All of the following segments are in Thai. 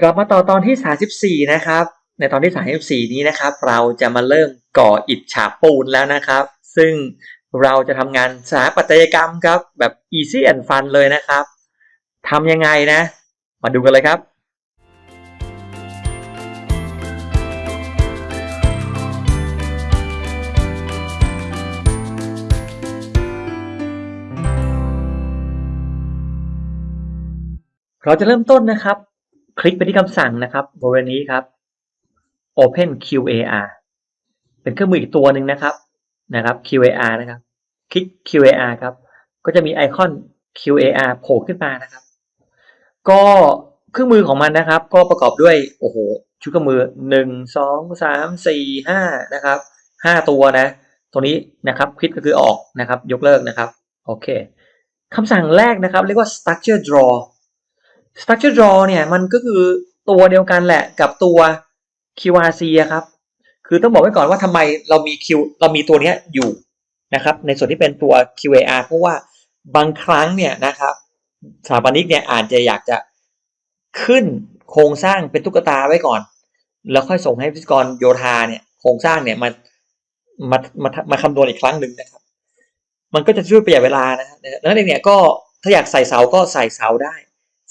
กลับมาต่อตอนที่ 34 นะครับ ในตอนที่ 34 นี้นะครับ เราจะมาเริ่มก่ออิฐฉาบปูนแล้วนะครับ ซึ่งเราจะทำงานสถาปัตยกรรมครับ แบบ easy and fun เลยนะครับทำยังไงนะ มาดูกันเลยครับเราจะเริ่มต้นนะครับ คลิกไปที่คำสั่งนะครับบริเวณนี้ครับ Open QAR เป็นเครื่องมืออีกตัวหนึ่งนะครับนะครับ QAR นะครับ คลิก QAR ครับ ก็จะมีไอคอน QAR โผล่ขึ้นมานะครับ ก็เครื่องมือของมันนะครับ ก็ประกอบด้วยโอ้โหชุดเครื่องมือหนึ่งสองสามสี่ห้านะครับห้าตัวนะตัวนี้นะครับคลิกก็คือออกนะครับ ยกเลิกนะครับโอเคคำสั่งแรกนะครับ เรียกว่า structure draw structure draw เนี่ยมันก็คือตัวเดียวกันแหละกับตัว QRC อะครับ คือต้องบอกไว้ก่อนว่าทำไมเรามี Q เรามีตัวเนี้ยอยู่นะครับ ในส่วนที่เป็นตัว QAR เพราะว่าบางครั้งเนี่ยนะครับสถาปนิกเนี่ยอาจจะอยากจะขึ้นโครงสร้างเป็นตุ๊กตาไว้ก่อน แล้วค่อยส่งให้พิธีกรโยธาเนี่ยโครงสร้างเนี่ยมามามามาคำนวณอีกครั้งหนึ่งนะครับ มันก็จะช่วยประหยัดเวลานะฮะดังนั้นเองเนี่ยก็ถ้าอยากใส่เสาก็ใส่เสาได้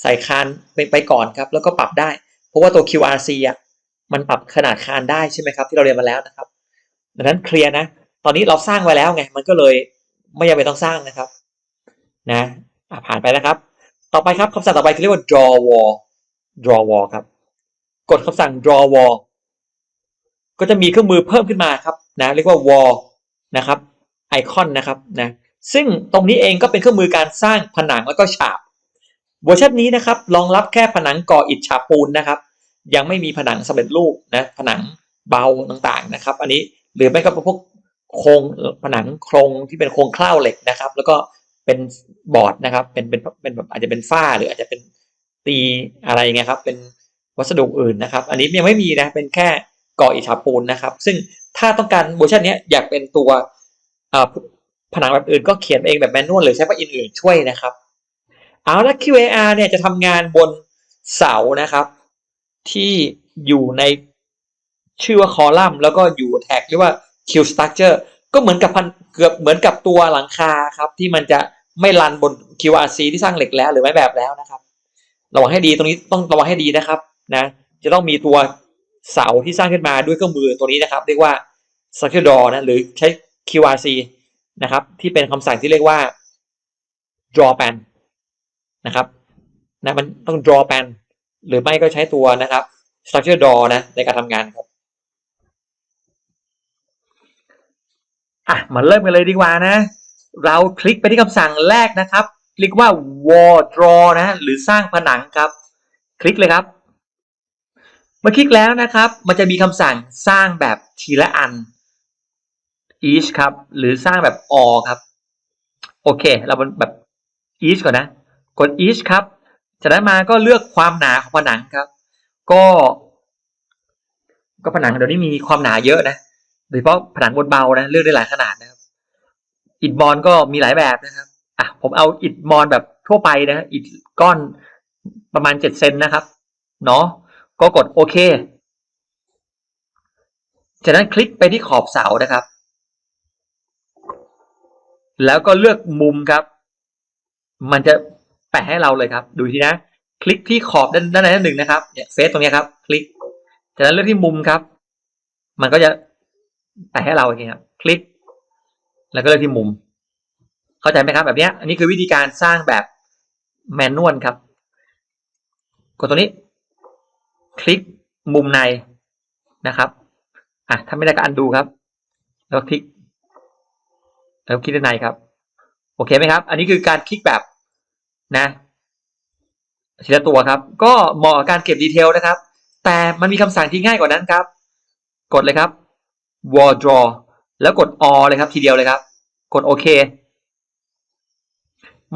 ใส่คานไปไปก่อนครับ แล้วก็ปรับได้ เพราะว่าตัว QRC อะมันปรับขนาดคานได้ใช่ไหมครับที่เราเรียนมาแล้วนะครับดังนั้นเคลียร์นะ ตอนนี้เราสร้างไว้แล้วไง มันก็เลยไม่จำเป็นต้องสร้างนะครับนะอะผ่านไปนะครับ ต่อไปครับคำสั่งต่อไปคือเรียกว่า draw wall draw wall ครับ กดคำสั่ง draw wall ก็จะมีเครื่องมือเพิ่มขึ้นมาครับนะเรียกว่า wall นะครับไอคอนนะครับนะซึ่งตรงนี้เองก็เป็นเครื่องมือการสร้างผนังแล้วก็ฉาบ เวอร์ชันนี้นะครับรองรับแค่ผนังก่ออิฐฉาบปูนนะครับ ยังไม่มีผนังสำเร็จรูปนะผนังเบาต่างๆนะครับ อันนี้หรือไม่ก็พวกโครงผนังโครงที่เป็นโครงคล้าวเหล็กนะครับ แล้วก็เป็นบอร์ดนะครับ เป็นเป็นเป็นแบบอาจจะเป็นฝ้าหรืออาจจะเป็นตีอะไรเงี้ยครับ เป็นวัสดุอื่นนะครับ อันนี้ยังไม่มีนะเป็นแค่ก่ออิฐฉาบปูนนะครับ ซึ่งถ้าต้องการเวอร์ชันนี้อยากเป็นตัวผนังแบบอื่นก็เขียนเองแบบแมนนวลหรือใช้ปลั๊กอินอื่นช่วยนะครับ เอาละ QAR เนี่ยจะทำงานบนเสานะครับ ที่อยู่ในชื่อว่าคอลัมน์แล้วก็อยู่แท็กเรียกว่า Q structure ก็เหมือนกับพันเกือบเหมือนกับตัวหลังคาครับ ที่มันจะไม่รันบน QRC ที่สร้างเหล็กแล้วหรือไม้แบบแล้วนะครับระวังให้ดีตรงนี้ต้องระวังให้ดีนะครับนะจะต้องมีตัวเสาที่สร้างขึ้นมาด้วยเครื่องมือตัวนี้นะครับ เรียกว่า structure draw นะหรือใช้ QRC นะครับ ที่เป็นคำสั่งที่เรียกว่า draw pan นะครับนะมันต้อง draw pan หรือไม่ก็ใช้ตัวนะครับ structure draw นะในการทำงานครับอะมาเริ่มกันเลยดีกว่านะ เราคลิกไปที่คำสั่งแรกนะครับเรียกว่า wall draw นะหรือสร้างผนังครับ คลิกเลยครับ เมื่อคลิกแล้วนะครับ มันจะมีคำสั่งสร้างแบบทีละอัน each ครับ หรือสร้างแบบ all ครับ โอเค เราแบบ each ก่อนนะ กด each ครับ จากนั้นมาก็เลือกความหนาของผนังครับ ก็ ก็ผนังเดี๋ยวนี้มีความหนาเยอะนะ โดยเฉพาะผนังบนเบานะ เลือกได้หลายขนาดนะครับ อิฐมอนก็มีหลายแบบนะครับ อะ ผมเอาอิฐมอนแบบทั่วไปนะ อิฐก้อนประมาณเจ็ดเซนนะครับ เนาะ ก็กดโอเค จากนั้นคลิกไปที่ขอบเสานะครับ แล้วก็เลือกมุมครับ มันจะ ปะให้เราเลยครับ ดูทีนะ คลิกที่ขอบด้านด้านในด้านหนึ่งนะครับเนี่ยเฟซตรงนี้ครับ คลิก จากนั้นเลือกที่มุมครับ มันก็จะแปะให้เราอย่างเงี้ยครับ คลิก แล้วก็เลือกที่มุม เข้าใจไหมครับ แบบนี้อันนี้คือวิธีการสร้างแบบแมนนวลครับ กดตัวนี้ คลิกมุมในนะครับอะถ้าไม่ได้ก็อันดูครับ แล้วคลิก แล้วคลิกด้านในครับ โอเคไหมครับ อันนี้คือการคลิกแบบ นะทีละตัวครับ ก็เหมาะกับการเก็บดีเทลนะครับ แต่มันมีคำสั่งที่ง่ายกว่านั้นครับ กดเลยครับ wall draw แล้วกด all เลยครับ ทีเดียวเลยครับ กดโอเค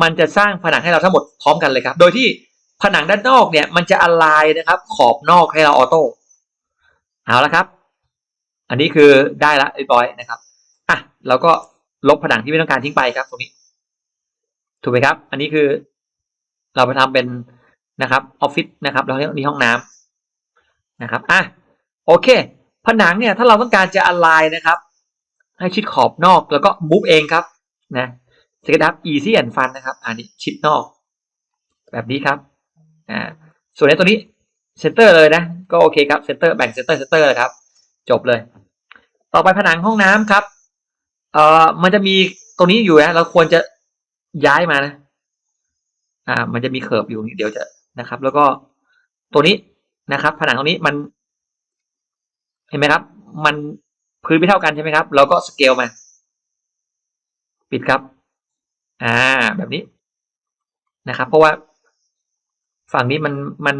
มันจะสร้างผนังให้เราทั้งหมดพร้อมกันเลยครับ โดยที่ผนังด้านนอกเนี่ย มันจะอ l ไลน์นะครับ ขอบนอกให้เราออโต้เอาละครับ อันนี้คือได้ละเรียบร้อยนะครับอะเราก็ลบผนังที่ไม่ต้องการทิ้งไปครับ ตรงนี้ ถูกไหมครับ อันนี้คือ เราไปทำเป็นนะครับออฟฟิศนะครับแล้วนี่ห้องน้นะครับอะโอเค ผนังเนี่ยถ้าเราต้องการจะอ l i นะครับ ให้ชิดขอบนอกแล้วก็ move เองครับนะ set up easy and fun นะครับ อันนี้ชิดนอก แบบนี้ครับอ่าส่วนในตัวนี้เซนเตอร์เลยนะ ก็โอเคครับเซนเตอร์แบ่งเซนเตอร์เซนเตอร์เลยครับ จบเลย ต่อไปผนังห้องน้ำครับเอ่อมันจะมีตรงนี้อยู่นะเราควรจะย้ายมานะ อ่ามันจะมีเคิร์ฟอยู่เดี๋ยวจะนะครับ แล้วก็ตัวนี้นะครับ ผนังตรงนี้มัน เห็นไหมครับ มันพื้นไม่เท่ากันใช่ไหมครับ เราก็สเกลมา ปิดครับ อ่า แบบนี้นะครับ เพราะว่าฝั่งนี้มันมัน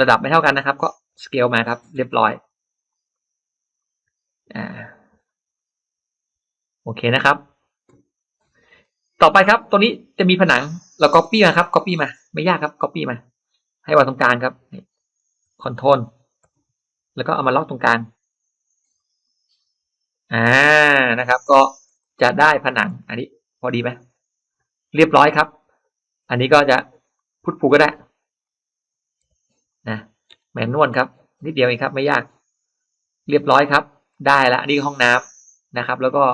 ระดับไม่เท่ากันนะครับ ก็สเกลมาครับ เรียบร้อย อ่า โอเคนะครับ ต่อไปครับ ตัวนี้จะมีผนังเรา copy มาครับ copy มา ไม่ยากครับ copy มา ให้วางตรงกลางครับ control แล้วก็เอามาล็อกตรงกลางอ่านะครับ ก็จะได้ผนัง อันนี้พอดีไหมเรียบร้อยครับ อันนี้ก็จะพุทธผูก็ได้นะแมนนวลครับ นิดเดียวเองครับ ไม่ยาก เรียบร้อยครับ ได้แล้วอันนี้ห้องน้ำนะครับ แล้วก็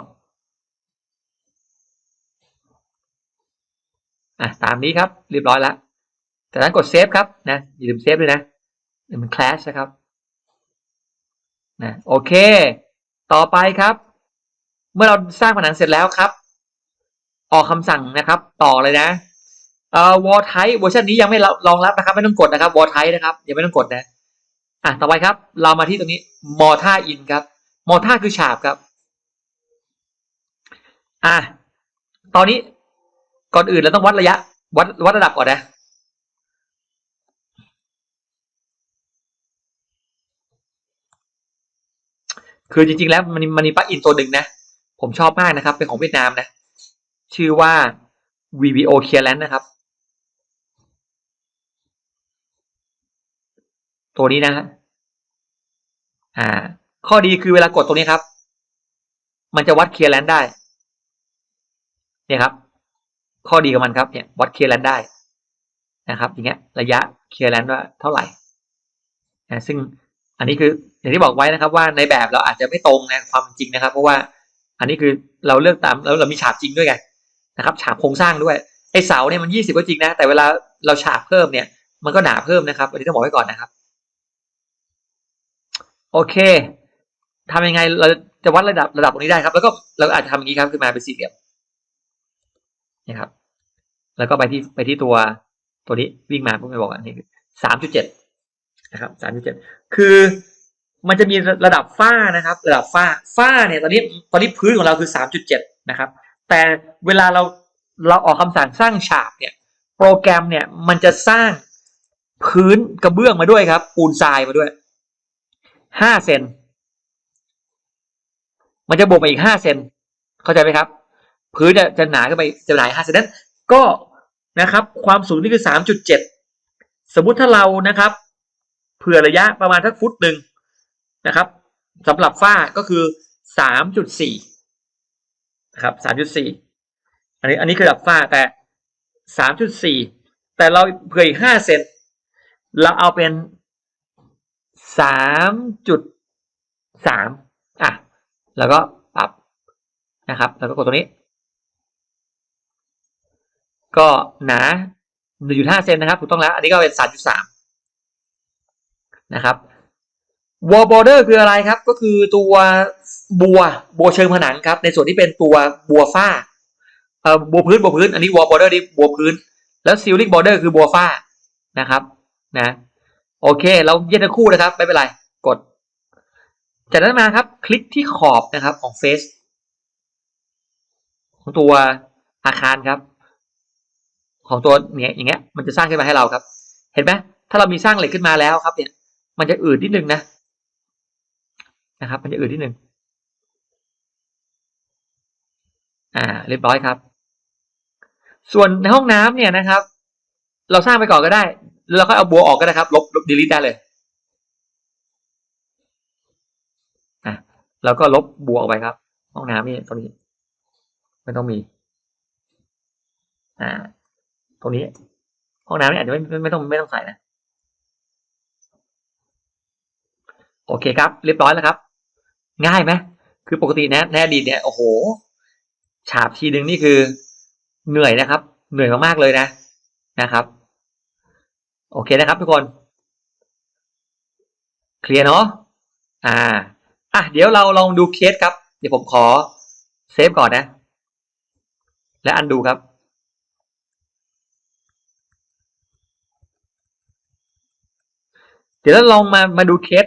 อะตามนี้ครับเรียบร้อยแล้วจากนั้นกดเซฟครับนะอย่าลืมเซฟด้วยนะมันคลาสนะครับนะโอเค ต่อไปครับ เมื่อเราสร้างผนังเสร็จแล้วครับ ออกคำสั่งนะครับ ต่อเลยนะเอ่อวอลไทเวอร์ชันนี้ยังไม่รองรับนะครับ ไม่ต้องกดนะครับวอลไทนะครับยังไม่ต้องกดนะอะต่อไปครับ เรามาที่ตรงนี้มอท่าอินครับมอท่าคือฉาบครับ อะตอนนี้ ก่อนอื่นเราต้องวัดระยะ วัดวัดระดับก่อนนะ คือจริงๆแล้วมันมันมีปลั๊กอินตัวหนึ่งนะ ผมชอบมากนะครับ เป็นของเวียดนามนะ ชื่อว่า VVO Clearance นะครับ ตัวนี้นะฮะอ่า ข้อดีคือเวลากดตรงนี้ครับ มันจะวัด Clearance ได้ เนี่ยครับ ข้อดีกับมันครับเนี่ยวัด Clearance ได้นะครับ อย่างเงี้ยระยะ Clearance ว่าเท่าไหร่นะซึ่งอันนี้คืออย่างที่บอกไว้นะครับ ว่าในแบบเราอาจจะไม่ตรงนะความจริงนะครับ เพราะว่าอันนี้คือเราเลือกตามแล้วเรามีฉาบจริงด้วยไงนะครับ ฉาบโครงสร้างด้วยไอเสาเนี่ยมันยี่สิบก็จริงนะ แต่เวลาเราฉาบเพิ่มเนี่ย มันก็หนาเพิ่มนะครับ อันนี้ต้องบอกไว้ก่อนนะครับ โอเคทำยังไงเราจะวัดระดับระดับตรงนี้ได้ครับ แล้วก็เราอาจจะทำอย่างนี้ครับขึ้นมาเป็นสี่เหลี่ยม นี่ครับ แล้วก็ไปที่ไปที่ตัวตัวนี้วิ่งมาเพื่อไปบอกอันนี้สามจุดเจ็ดนะครับสามจุดเจ็ดคือมันจะมีระดับฝ้านะครับ ระดับฝ้าฝ้าเนี่ยตอนนี้ตอนนี้พื้นของเราคือสามจุดเจ็ดนะครับ แต่เวลาเราเราออกคำสั่งสร้างฉาบเนี่ย โปรแกรมเนี่ยมันจะสร้างพื้นกระเบื้องมาด้วยครับ ปูนทรายมาด้วยห้าเซนมันจะบวกมาอีกห้าเซนเข้าใจไหมครับ พื้นจะจะหนาขึ้นไปจะหนาห้าเซนนั้นก็นะครับ ความสูงนี่คือสามจุดเจ็ดสมมุติถ้าเรานะครับเผื่อระยะประมาณทักฟุตหนึ่งนะครับสำหรับฝ้าก็คือสามจุดสี่นะครับสามจุดสี่อันนี้อันนี้คือระดับฝ้าแต่สามจุดสี่แต่เราเผื่ออีกห้าเซนเราเอาเป็นสามจุดสามอะ แล้วก็ปรับนะครับ แล้วก็กดตรงนี้ ก็หนาหนึ่งจุดห้าเซนนะครับถูกต้องแล้ว อันนี้ก็เป็นสามจุดสามนะครับ wall border คืออะไรครับ ก็คือตัวบัวบัวเชิงผนังครับ ในส่วนที่เป็นตัวบัวฝ้าเอ่อบัวพื้นบัวพื้น อันนี้ wall border นี่บัวพื้น แล้ว ceiling border คือบัวฝ้านะครับนะ โอเค เราแยกทั้งคู่นะครับไม่เป็นไรกด จากนั้นมาครับ คลิกที่ขอบนะครับของเฟซของตัวอาคารครับ ของตัวเนี่ยอย่างเงี้ยมันจะสร้างขึ้นมาให้เราครับ เห็นไหมถ้าเรามีสร้างเหล็กขึ้นมาแล้วครับ เนี่ย มันจะอืดนิดนึงนะนะครับ มันจะอืดนิดนึงอ่า เรียบร้อยครับ ส่วนในห้องน้ำเนี่ยนะครับ เราสร้างไปก่อนก็ได้แล้วเราก็เอาบัวออกก็ได้ครับ ลบลบดีลิทได้เลยอะเราก็ลบบัวออกไปครับ ห้องน้ำนี่ตรงนี้ไม่ต้องมี อ่า ตรงนี้ ห้องน้ำนี่อาจจะไม่ไม่ต้องไม่ต้องใส่นะ โอเคครับ เรียบร้อยแล้วครับ ง่ายไหมคือปกตินะในอดีตเนี่ยโอ้โห ฉาบทีหนึ่งนี่คือ เหนื่อยนะครับ เหนื่อยมากๆเลยนะนะครับ โอเคนะครับทุกคนเคลียร์เนาะอ่าอะเดี๋ยวเราลองดูเคสครับ เดี๋ยวผมขอเซฟก่อนนะ และอันดูครับ เดี๋ยวเราลองมามาดูเคส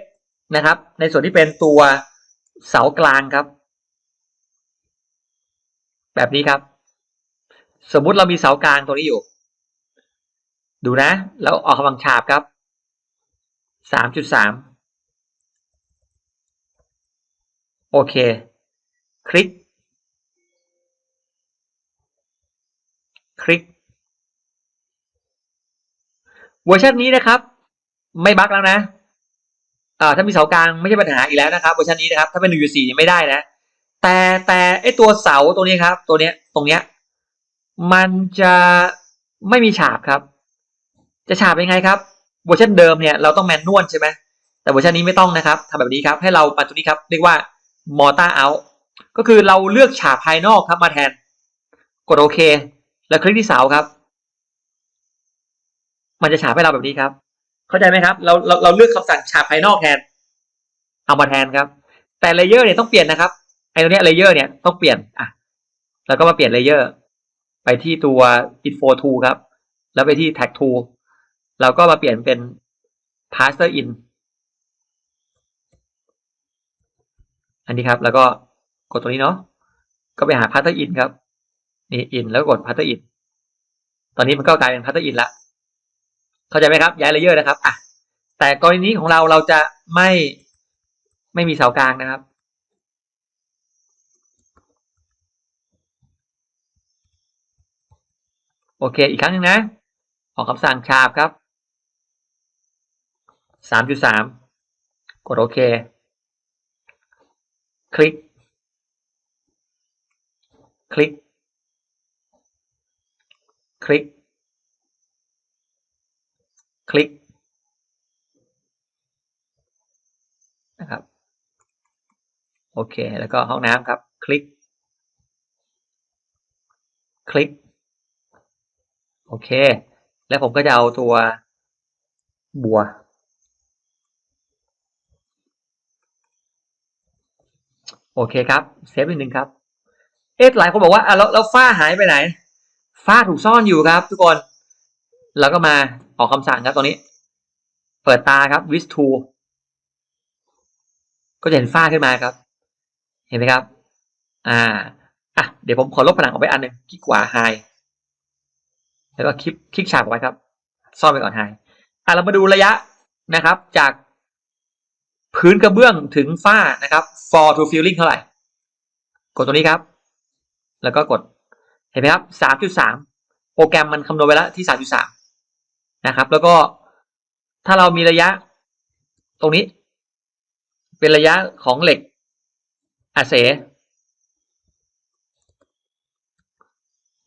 นะครับ ในส่วนที่เป็นตัวเสากลางครับ แบบนี้ครับ สมมุติเรามีเสากลางตัวนี้อยู่ ดูนะ แล้วออกกำลังฉาบครับสามจุดสามโอเค คลิก คลิก เวอร์ชันนี้นะครับ ไม่บั๊กแล้วนะอ่าถ้ามีเสากลางไม่ใช่ปัญหาอีกแล้วนะครับเวอร์ชันนี้นะครับ ถ้าเป็นหนึ่งสี่ไม่ได้นะ แต่แต่ไอตัวเสาตัวนี้ครับ ตัวเนี้ยตรงเนี้ย มันจะไม่มีฉาบครับ จะฉาบยังไงครับเวอร์ชันเดิมเนี่ยเราต้องแมนนวลใช่ไหมแต่เวอร์ชันนี้ไม่ต้องนะครับทำแบบนี้ครับ ให้เราปัดตันครับ เรียกว่า mortar out ก็คือเราเลือกฉาบภายนอกครับมาแทน กดโอเค แล้วคลิกที่เสาครับ มันจะฉาบให้เราแบบนี้ครับ เข้าใจไหมครับ เราเราเราเลือกคำสั่งฉาบภายนอกแทน เอามาแทนครับ แต่เลเยอร์เนี่ยต้องเปลี่ยนนะครับไอ้ตัวเนี้ยเลเยอร์เนี่ยต้องเปลี่ยนอะแล้วก็มาเปลี่ยนเลเยอร์ไปที่ตัว info tool ครับ แล้วไปที่ tag tool เราก็มาเปลี่ยนเป็น parser in อันนี้ครับ แล้วก็กดตรงนี้เนาะก็ไปหา parser in ครับนี่ in แล้วก็กด parser in ตอนนี้มันก็กลายเป็น parser in ละ เข้าใจไหมครับ ย้ายเลเยอร์นะครับอะแต่กรณีนี้ของเราเราจะไม่ไม่มีเสากลางนะครับ โอเค อีกครั้งหนึ่งนะ ออกคำสั่งฉาบครับสามจุดสามกดโอเค คลิก คลิก คลิก คลิกนะครับโอเค แล้วก็ห้องน้ำครับ คลิก คลิก โอเค แล้วผมก็จะเอาตัวบัว โอเคครับ เซฟอีกหนึ่งครับ เอ๊ะหลายคนบอกว่าอะแล้วแล้วฝ้าหายไปไหน ฝ้าถูกซ่อนอยู่ครับทุกคน แล้วก็มาออกคำสั่งครับตรงนี้ เปิดตาครับ with to ก็จะเห็นฝ้าขึ้นมาครับ เห็นไหมครับ อ่าอะเดี๋ยวผมขอลบผนังออกไปอันหนึ่งคลิกขวา high แล้วก็คลิกคลิกฉากไว้ครับ ซ่อนไปก่อน high อะเรามาดูระยะนะครับ จากพื้นกระเบื้องถึงฝ้านะครับ for to feeling เท่าไหร่ กดตัวนี้ครับ แล้วก็กด เห็นไหมครับสามจุดสามโปรแกรมมันคำนวณไว้แล้วที่สามจุดสาม นะครับ แล้วก็ถ้าเรามีระยะตรงนี้ เป็นระยะของเหล็กอาเส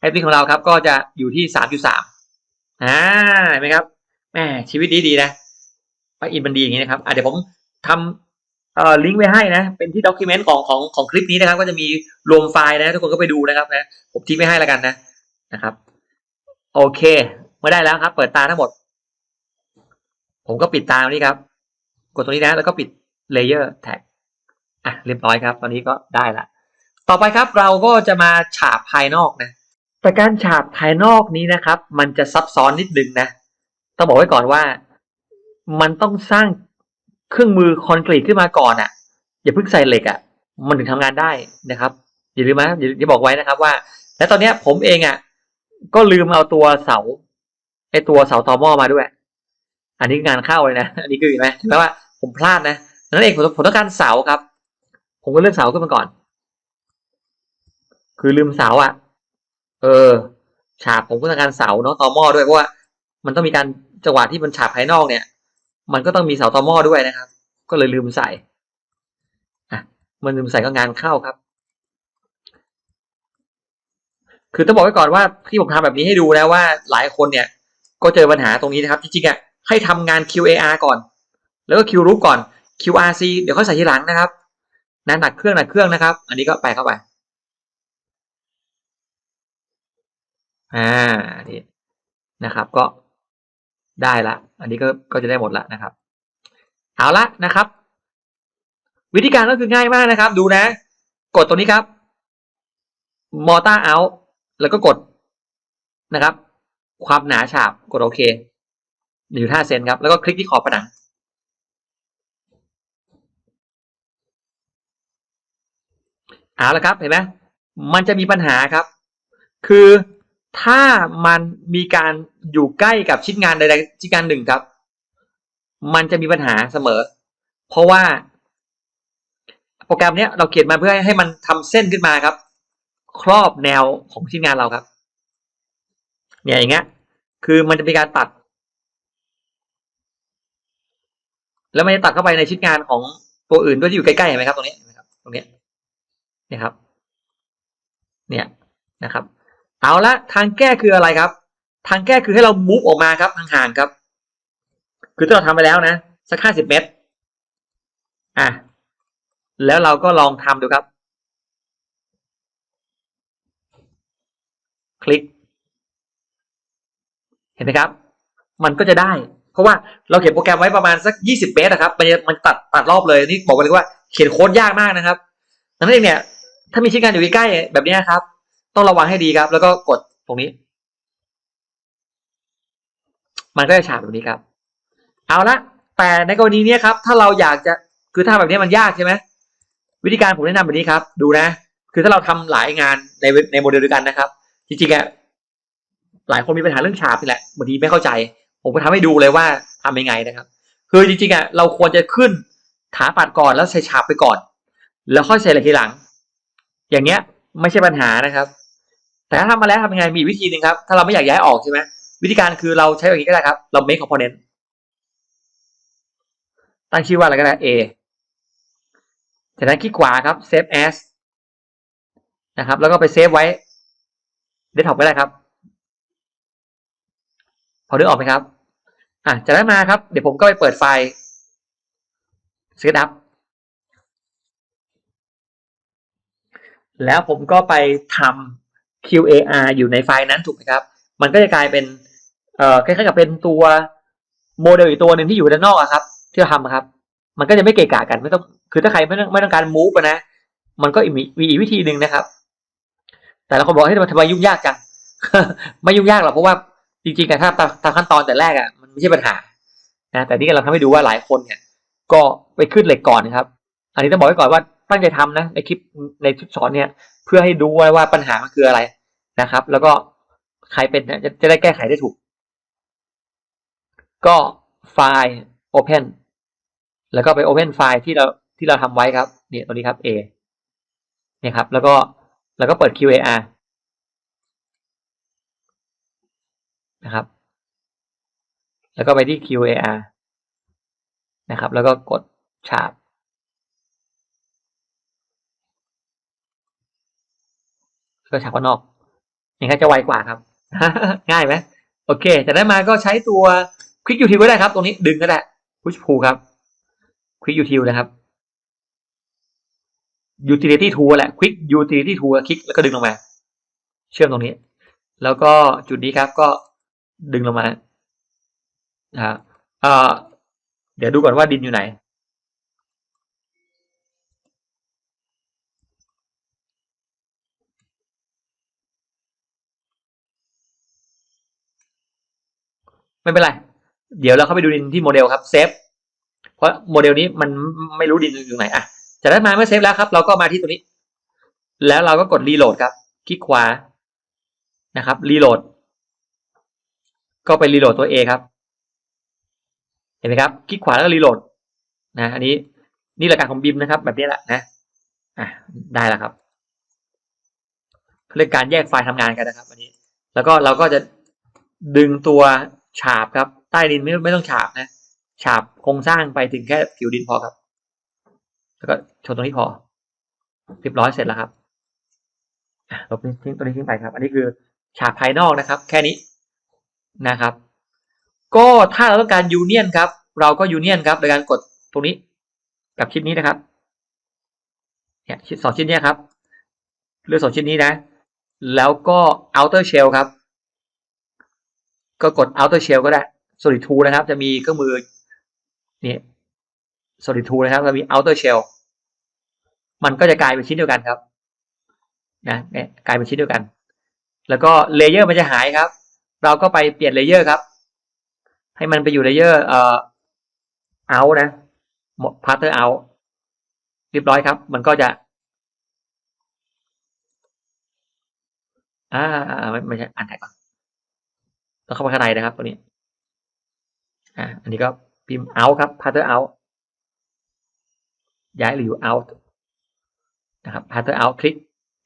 ไอพีของเราครับก็จะอยู่ที่สามจุดสามอ่าเห็นไหมครับแหมชีวิตดีดีนะไปอินมันดีอย่างนี้นะครับอะเดี๋ยวผมทำเอ่อลิงก์ไว้ให้นะ เป็นที่ด็อกิเมนต์ของของของคลิปนี้นะครับ ก็จะมีรวมไฟล์นะ ทุกคนก็ไปดูนะครับนะ ผมทิ้งไว้ให้แล้วกันนะนะครับ โอเค เมื่อได้แล้วครับ เปิดตาทั้งหมด ผมก็ปิดตาตรงนี้ครับ กดตรงนี้นะ แล้วก็ปิดเลเยอร์แท็กอะเรียบร้อยครับ ตอนนี้ก็ได้ละ ต่อไปครับเราก็จะมาฉาบภายนอกนะ แต่การฉาบภายนอกนี้นะครับ มันจะซับซ้อนนิดนึงนะ ต้องบอกไว้ก่อนว่า มันต้องสร้างเครื่องมือคอนกรีตขึ้นมาก่อนอะ่ะ อย่าเพิ่งใส่เหล็กอะ่ะ มันถึงทำงานได้นะครับ อย่าลืมนะอย่าอย่าบอกไว้นะครับว่า และตอนเนี้ยผมเองอะ่ะ ก็ลืมเอาตัวเสา ไอตัวเสาตอหม้อมาด้วย อันนี้งานเข้าเลยนะ อันนี้คือเห็นไหมแปลว่าผมพลาดนะนั่นเองผมผมต้องการเสาครับ ผมก็เลือกเสาขึ้นมาก่อน คือลืมเสาอะ เออ ฉาบผมก็ต้องการเสาเนาะตอหม้อด้วยเพราะว่ามันต้องมีการจังหวะที่มันฉาบภายนอกเนี่ย มันก็ต้องมีเสาตอหม้อด้วยนะครับ ก็เลยลืมใส่อะมันลืมใส่ก็งานเข้าครับ คือต้องบอกไว้ก่อนว่าที่ผมทำแบบนี้ให้ดูนะว่าหลายคนเนี่ย ก็เจอปัญหาตรงนี้นะครับ จริงๆอะให้ทำงาน QAR ก่อน แล้วก็ Q รูปก่อน QRC เดี๋ยวเขาใส่ทีหลังนะครับนั้นหนักเครื่องหนักเครื่องนะครับ อันนี้ก็ไปเข้าไป อ่านี่นะครับ ก็ได้ละ อันนี้ก็ก็จะได้หมดละนะครับ เอาละนะครับ วิธีการก็คือง่ายมากนะครับ ดูนะ กดตรงนี้ครับมอต้าเอาแล้วก็กดนะครับ ความหนาฉาบกดโอเคอยู่ห้าเซนครับ แล้วก็คลิกที่ขอบผนัง เอาละครับเห็นไหมมันจะมีปัญหาครับ คือถ้ามันมีการอยู่ใกล้กับชิ้นงานใดๆชิ้นงานหนึ่งครับ มันจะมีปัญหาเสมอ เพราะว่า โปรแกรมเนี้ยเราเขียนมาเพื่อให้มันทำเส้นขึ้นมาครับ ครอบแนวของชิ้นงานเราครับ เนี่ยอย่างเงี้ย คือมันจะมีการตัด แล้วมันจะตัดเข้าไปในชิ้นงานของตัวอื่นด้วยที่อยู่ใกล้ๆเห็นไหมครับ ตรงนี้เห็นไหมครับ ตรงนี้เนี่ยครับ เนี่ยนะครับ เอาละทางแก้คืออะไรครับ ทางแก้คือให้เรามูฟออกมาครับห่างๆครับ คือถ้าเราทำไปแล้วนะสักห้าสิบเมตร อะแล้วเราก็ลองทำดูครับ คลิก เห็นไหมครับ มันก็จะได้ เพราะว่าเราเขียนโปรแกรมไว้ประมาณสักยี่สิบเมตรนะครับ มันมันตัดตัดรอบเลยนี่บอกไปเลยว่าเขียนโค้ดยากมากนะครับดังนั้นเองเนี่ยถ้ามีชิ้นงานอยู่ใกล้ๆแบบนี้ครับ ต้องระวังให้ดีครับ แล้วก็กดตรงนี้ มันก็จะฉาบแบบนี้ครับ เอาละแต่ในกรณีนี้ครับ ถ้าเราอยากจะคือถ้าแบบนี้มันยากใช่ไหมวิธีการผมแนะนำแบบนี้ครับ ดูนะ คือถ้าเราทำหลายงานในในโมเดลเดียวกันนะครับ จริงๆอะ หลายคนมีปัญหาเรื่องฉาบนี่แหละบางทีไม่เข้าใจ ผมก็ทำให้ดูเลยว่าทำยังไงนะครับ คือจริงๆอะเราควรจะขึ้นถาปัดก่อนแล้วใส่ฉาบไปก่อน แล้วค่อยใส่อะไรทีหลัง อย่างเงี้ยไม่ใช่ปัญหานะครับ แต่ถ้าทำมาแล้วทำยังไงมีวิธีหนึ่งครับ ถ้าเราไม่อยากย้ายออกใช่ไหมวิธีการคือเราใช้แบบนี้ก็ได้ครับ เรา make component ตั้งชื่อว่าอะไรก็ได้ A จากนั้นคลิกขวาครับ save as นะครับ แล้วก็ไปเซฟไว้ desktop ก็ได้ครับ พอนึกออกไหมครับอะจากนั้นมาครับ เดี๋ยวผมก็ไปเปิดไฟล์ setup แล้วผมก็ไปทำ QAR อยู่ในไฟล์นั้นถูกไหมครับ มันก็จะกลายเป็นเอ่อคล้ายๆกับเป็นตัวโมเดลอีกตัวหนึ่งที่อยู่ด้านนอกครับ ที่เราทำครับ มันก็จะไม่เกะกะกันไม่ต้องคือถ้าใครไม่ต้องไม่ต้องการ move นะ มันก็มีมีอีกวิธีหนึ่งนะครับ แต่ละคนบอกให้มันทำไมยุ่งยากจังไม่ยุ่งยากหรอกเพราะว่า จริงๆแต่ถ้าตามขั้นตอนแต่แรกอะมันไม่ใช่ปัญหานะแต่นี่เราทำให้ดูว่าหลายคนเนี่ย ก็ไปขึ้นเหล็กก่อนนะครับ อันนี้ต้องบอกไว้ก่อนว่าตั้งใจทำนะในคลิปในชุดสอนเนี่ย เพื่อให้ดูว่าว่าปัญหามันคืออะไรนะครับ แล้วก็ใครเป็นเนี่ยจะจะได้แก้ไขได้ถูก ก็ไฟล์ Open แล้วก็ไป Open ไฟล์ที่เราที่เราทำไว้ครับเนี่ยตัวนี้ครับ A เนี่ยครับ แล้วก็แล้วก็เปิด QAR นะครับ แล้วก็ไปที่ QAR นะครับ แล้วก็กดฉาบ ก็ฉากข้างนอก นี่ครับจะไวกว่าครับ ง่ายไหมโอเค จากนั้นมาก็ใช้ตัว Quick Util ก็ได้ครับ ตรงนี้ดึงก็ได้ Push Pull ครับ Quick Util นะครับ Utility Tool แหละ Quick Utility Tool คลิกแล้วก็ดึงลงมา เชื่อมตรงนี้ แล้วก็จุดนี้ครับก็ ดึงลงมาอ่าเอ่อเดี๋ยวดูก่อนว่าดินอยู่ไหน ไม่เป็นไร เดี๋ยวเราเข้าไปดูดินที่โมเดลครับเซฟเพราะโมเดลนี้มันไม่รู้ดินอยู่ไหนอะจากนั้นมาเมื่อเซฟแล้วครับ เราก็มาที่ตัวนี้ แล้วเราก็กดรีโหลดครับ คลิกขวานะครับรีโหลด ก็ไปรีโหลดตัว A ครับ เห็นไหมครับ คลิกขวาแล้วก็รีโหลดนะอันนี้นี่หลักการของบิมนะครับ แบบนี้แหละนะอะได้แล้วครับเรื่องการแยกไฟล์ทำงานกันนะครับอันนี้ แล้วก็เราก็จะดึงตัวฉาบครับ ใต้ดินไม่ไม่ต้องฉาบนะฉาบโครงสร้างไปถึงแค่ผิวดินพอครับ แล้วก็ชนตรงนี้พอเรียบร้อยเสร็จแล้วครับลบทิ้งตัวนี้ทิ้งไปครับ อันนี้คือฉาบภายนอกนะครับ แค่นี้ นะครับ ก็ถ้าเราต้องการยูเนียนครับ เราก็ยูเนียนครับโดยการกดตรงนี้กับชิ้นนี้นะครับเนี่ยสองชิ้นนี้ครับเลือกสองชิ้นนี้นะ แล้วก็ outer shell ครับ ก็กด outer shell ก็ได้ solid tool นะครับ จะมีเครื่องมือนี่ solid tool นะครับแล้วมี outer shell มันก็จะกลายเป็นชิ้นเดียวกันครับ นะเนี่ยกลายเป็นชิ้นเดียวกัน แล้วก็เลเยอร์มันจะหายครับ เราก็ไปเปลี่ยนเลเยอร์ครับ ให้มันไปอยู่เลเยอร์เอ่อ out นะ pattern out เรียบร้อยครับ มันก็จะ อ่าไม่ไม่ใช่อ่านแท็กก่อนต้องเข้าไปข้างในนะครับตัวนี้ อ่า อันนี้ก็พิมพ์ out ครับ pattern out ย้ายหรืออยู่ out นะครับ pattern out คลิก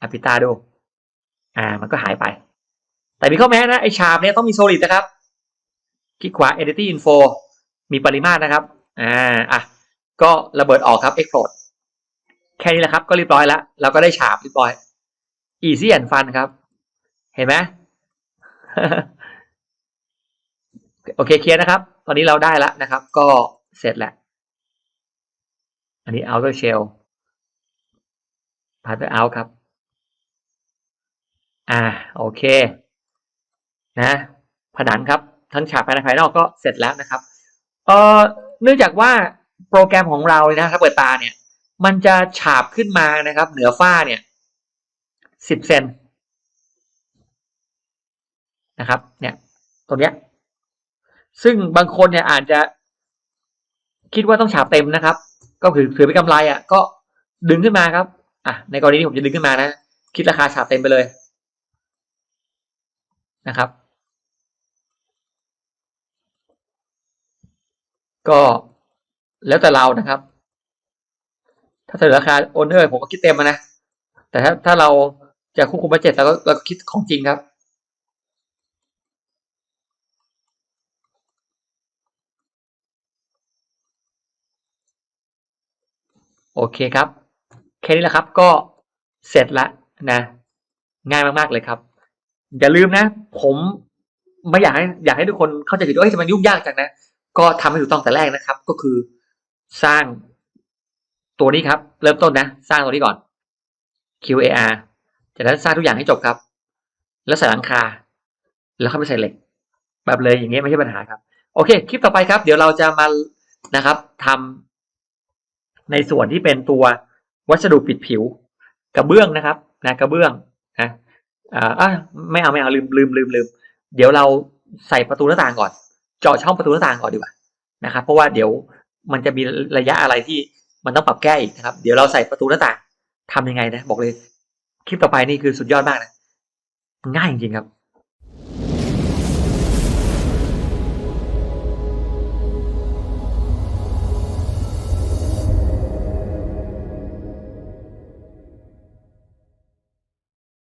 อพิตาดู อ่า มันก็หายไป แต่มีข้อแม้นะไอชาร์ปเนี่ยต้องมี solid นะครับ คลิกขวา entity info มีปริมาตรนะครับ อ่า อะ ก็ระเบิดออกครับ explode แค่นี้แหละครับ ก็เรียบร้อยแล้ว เราก็ได้ฉาบเรียบร้อย easy and fun ครับ เห็นไหมโอเคเคลียร์นะครับ ตอนนี้เราได้แล้วนะครับ ก็เสร็จแล้ว อันนี้ outer shell p a t t e r out ครับ อ่า โอเค นะผนังครับทั้งฉากภายในภายนอกก็เสร็จแล้วนะครับเอ่อเนื่องจากว่าโปรแกรมของเราเลยนะครับเปิดตาเนี่ย มันจะฉาบขึ้นมานะครับ เหนือฝ้าเนี่ยสิบเซนนะครับ เนี่ยตรงเนี้ย ซึ่งบางคนเนี่ยอาจจะคิดว่าต้องฉาบเต็มนะครับ ก็ถือถือเป็นกำไรอะ ก็ดึงขึ้นมาครับ อะ ในกรณีนี้ผมจะดึงขึ้นมานะ คิดราคาฉาบเต็มไปเลยนะครับ ก็แล้วแต่เรานะครับ ถ้าเสนอราคาโอนเนอร์ผมก็คิดเต็มนะ แต่ถ้าถ้าเราจะควบคุมบัจเจ็ตเราก็เราก็คิดของจริงครับ โอเคครับ แค่นี้แหละครับก็เสร็จละนะ ง่ายมากๆเลยครับ อย่าลืมนะ ผมไม่อยากให้อยากให้ทุกคนเข้าใจผิดว่าเฮ้ทำไมยุ่งยากจังนะ ก็ทำให้ถูกต้องแต่แรกนะครับ ก็คือสร้างตัวนี้ครับ เริ่มต้นนะ สร้างตัวนี้ก่อน QAR จากนั้นสร้างทุกอย่างให้จบครับ แล้วใส่หลังคา แล้วเข้าไปใส่เหล็ก แบบเลยอย่างเงี้ยไม่ใช่ปัญหาครับ โอเค คลิปต่อไปครับ เดี๋ยวเราจะมานะครับทำในส่วนที่เป็นตัววัสดุปิดผิว กระเบื้องนะครับ นะกระเบื้องนะอ่าไม่เอาไม่เอาลืมลืมลืมลืมเดี๋ยวเราใส่ประตูหน้าต่างก่อน เจาะช่องประตูหน้าต่างก่อนดีกว่านะครับ เพราะว่าเดี๋ยวมันจะมีระยะอะไรที่มันต้องปรับแก้อีกนะครับ เดี๋ยวเราใส่ประตูหน้าต่างทำยังไงนะ บอกเลย คลิปต่อไปนี่คือสุดยอดมากนะ ง่ายจริงครับ